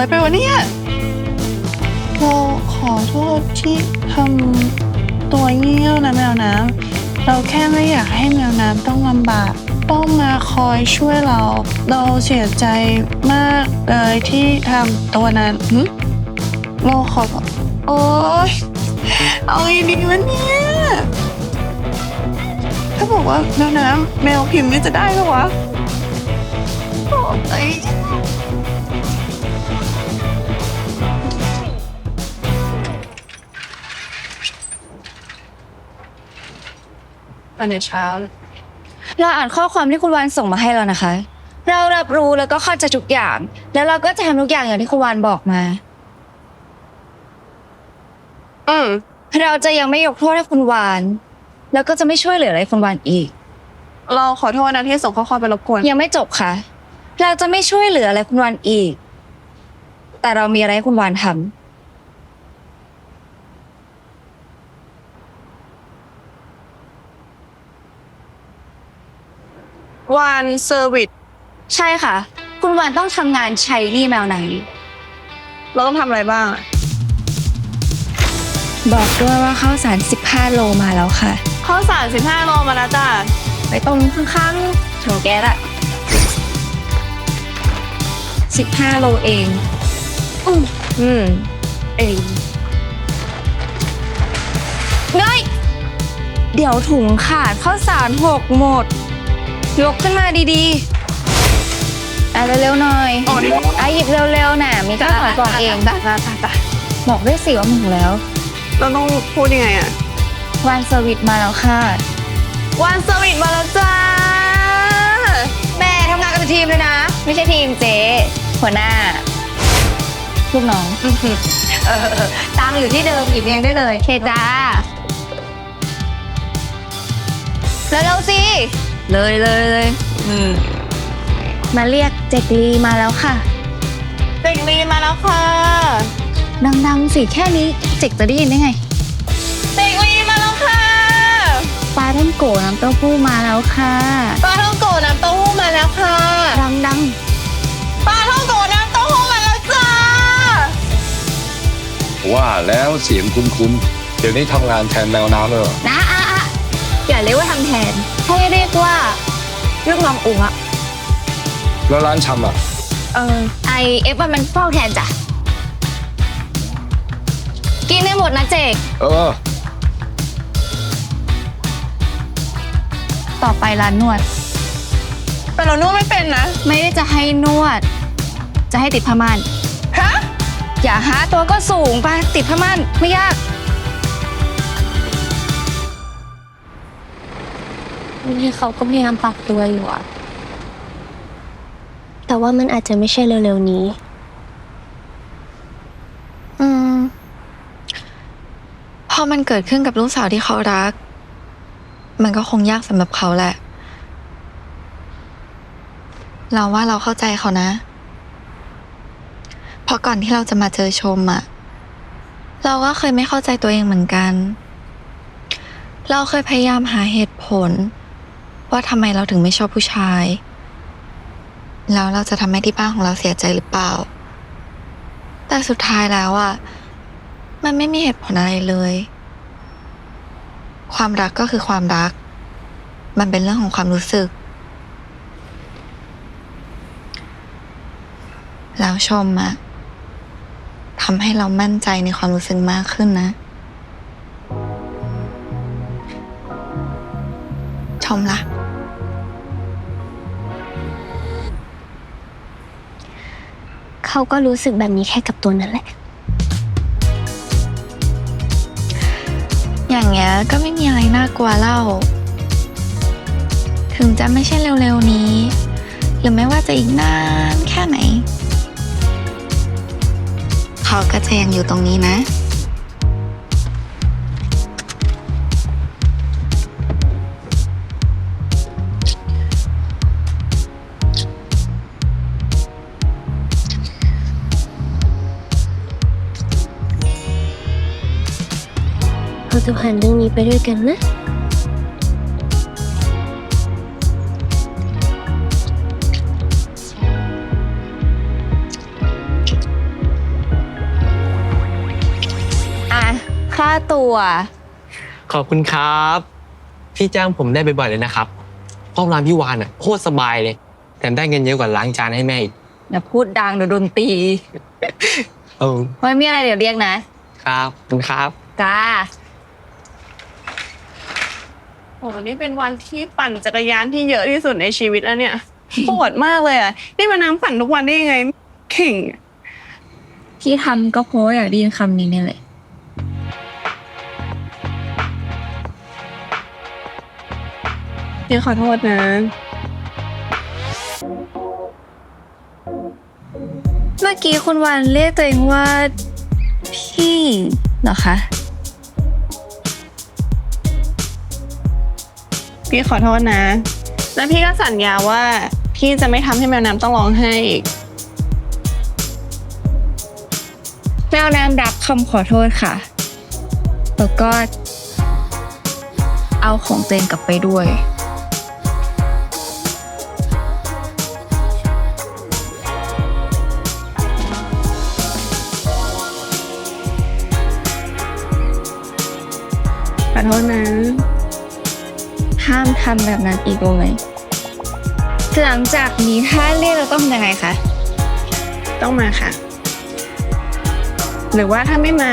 ไรไปวะเนี่ยเราขอโทษที่ทำตัวเงี้ยวนะแมวน้ำเราแค่ไม่อยากให้แมวน้ำต้องลำบาก ต้องมาคอยช่วยเรา เราเสียใจมากเลยที่ทำตัวนั้นเราขอโอ๊ยเอาไงดีวะเนี่ยถ้าบอกว่าแมวน้ำแมวพิมพ์นี่จะได้ปะวะโอ้ย อันนี้เช้า เราอ่านข้อความที่คุณวานส่งมาให้เรานะคะ เรารับรู้แล้วก็เข้าใจทุกอย่าง แล้วเราก็จะทำทุกอย่างอย่างที่คุณวานบอกมา อืม เราจะยังไม่ยกโทษให้คุณวาน แล้วก็จะไม่ช่วยเหลืออะไรคุณวานอีก เราขอโทษนะที่ส่งข้อความไปรบกวน ยังไม่จบค่ะ เราจะไม่ช่วยเหลืออะไรคุณวานอีก แต่เรามีอะไรให้คุณวานทำ วันเซอร์วิสใช่ค่ะ คุณวานต้องทำงานใช้หนี่แมวไหน เราต้องทำอะไรบ้างอะบอกด้วยว่าข้าวสาร 15 โลมาแล้วค่ะ ข้าวสาร15โลมาแล้วจ้าไปตรงข้างๆถังแก๊สอะ15 โลเองอืมอืมเองเฮ้ยเดี๋ยวถุงขาดข้าวสารหกหมด ยกขึ้นมาดีๆ อะเร็วๆหน่อยอ๋อนี่อะหยิบเร็วๆน่ะ มีข้าวสารกล่องเองตาตาตาตาบอกด้วยสิว่ามึงแล้ว เราต้องพูดยังไงอะวันเซอร์วิสมาแล้วค่ะ วันเซอร์วิสมาแล้วจ้า แม่ทำงานกันเป็นทีมเลยนะ ไม่ใช่ทีมเจ๊หัวหน้า ลูกน้องเออตังอยู่ที่เดิมหยิบเองได้เลย เคจ้า แล้วเร็วๆสิ เลยเลยเลยอืมมาเรียกเจกลีมาแล้วค่ะ เด็กลีมาแล้วค่ะดังๆสิแค่นี้เจกจะได้ยินได้ไง เด็กลีมาแล้วค่ะปลาท่องโกน้ำเต้าหู้มาแล้วค่ะปลาท่องโกะน้ำเต้าหู้มาแล้วค่ะดังปลาท่องโกะน้ำเต้าหู้มาแล้วจ้าว่าแล้วเสียงคุ้นๆ เดี๋ยวนี้ทำงานแทนแมวน้ำเลยเหรอ ๆนะ อะอะอย่าเรียกว่าทำแทน ให้เรียกว่าลูกน้องอุ๋งอะแล้วร้านชำอะ เออไอเอฟมันเฝ้าแทนจ้ะ กินได้หมดนะเจก เออ ต่อไปร้านนวด แต่เรานวดไม่เป็นนะ ไม่ได้จะให้นวด จะให้ติดผ้าม่าน ฮะ อย่าหาตัวก็สูงไปติดผ้าม่านไม่ยาก นี่เขาก็พยายามปรับตัวอยู่อะแต่ว่ามันอาจจะไม่ใช่เร็วๆนี้ อืม พอมันเกิดขึ้นกับลูกสาวที่เขารัก มันก็คงยากสำหรับเขาแหละ เราว่าเราเข้าใจเขานะ เพราะก่อนที่เราจะมาเจอชมอะเราก็เคยไม่เข้าใจตัวเองเหมือนกัน เราเคยพยายามหาเหตุผล ว่าทำไมเราถึงไม่ชอบผู้ชาย แล้วเราจะทำให้ที่บ้านของเราเสียใจหรือเปล่า แต่สุดท้ายแล้วอะมันไม่มีเหตุผลอะไรเลย ความรักก็คือความรัก มันเป็นเรื่องของความรู้สึก แล้วชมอะทำให้เรามั่นใจในความรู้สึกมากขึ้นนะชมล่ะ เขาก็รู้สึกแบบนี้แค่กับตัวนั่นแหละ อย่างเงี้ยก็ไม่มีอะไรน่ากลัวเล่า ถึงจะไม่ใช่เร็วๆนี้ หรือไม่ว่าจะอีกนานแค่ไหน เขาก็จะยังอยู่ตรงนี้นะ จะผ่านเรื่องนี้ไปด้วยกันนะอะค่าตัว ขอบคุณครับ พี่จ้างผมได้บ่อยๆเลยนะครับห้องร้านพี่วานอะโคตรสบายเลยแถมได้เงินเยอะกว่าล้างจานให้แม่อีกอย่าพูดดังเดี๋ยวโดนตีเออไม่มีอะไรเดี๋ยวเรียกนะ ครับคุณครับ จ้า โอ้นี่เป็นวันที่ปั่นจักรยานที่เยอะที่สุดในชีวิตแล้วเนี่ย ปวดมากเลยอะ นี่มาน้ำปั่นทุกวันได้ยังไงเข่งที่ทำก็เพราะว่าอยากได้ยินคำนี้เนี่ยแหละ พี่ขอโทษนะ เมื่อกี้คุณวันเรียกตัวเองว่า พี่เหรอคะ พี่ขอโทษนะ แล้วพี่ก็สัญญาว่า พี่จะไม่ทำให้แมวน้ำต้องร้องไห้อีก แมวน้ำรับคำขอโทษค่ะ แล้วก็ เอาของตัวเองกลับไปด้วย ขอโทษนะ ห้ามทำแบบนั้นอีกรู้ไหมหลังจากนี้ถ้าเรียกเราต้องทำยังไงคะต้องมาค่ะ หรือว่าถ้าไม่มา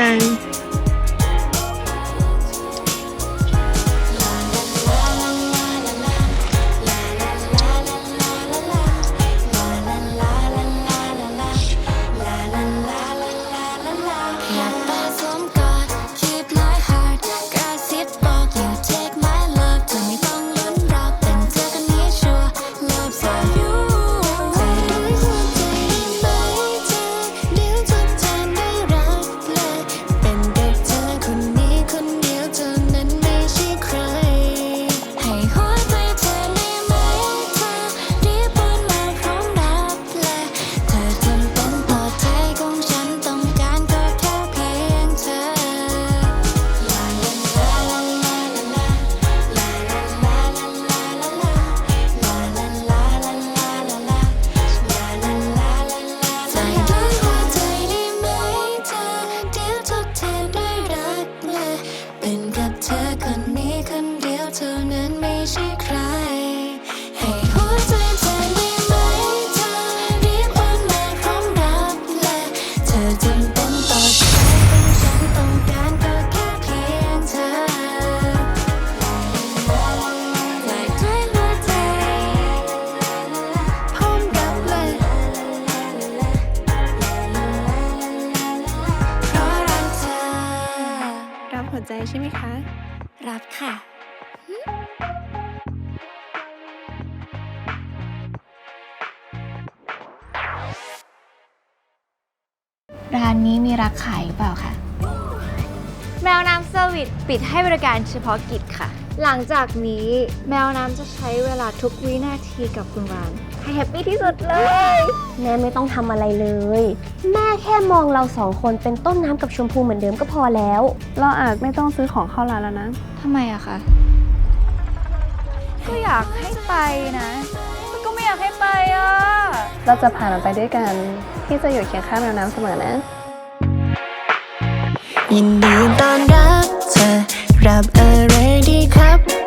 รับหัวใจใช่ไหมคะ รับค่ะ ร้านนี้มีรักขายหรือเปล่าคะ แมวน้ำเซอร์วิสปิดให้บริการเฉพาะกิจค่ะ หลังจากนี้แมวน้ำจะใช้เวลาทุกวินาทีกับคุณวานให้แฮปปี้ที่สุดเลย แม่ไม่ต้องทำอะไรเลย แม่แค่มองเราสองคนเป็นต้นน้ำกับชมพูเหมือนเดิมก็พอแล้ว เราอาจไม่ต้องซื้อของเข้าร้านแล้วนะ ทำไมอะคะ ก็อยากให้ไปนะแต่ก็ไม่อยากให้ไปอะเราจะผ่านมันไปด้วยกันพี่จะอยู่เคียงข้างแมวน้ำเสมอนะ ยินดีต้อนรับเธอ รับอะไรดีครับ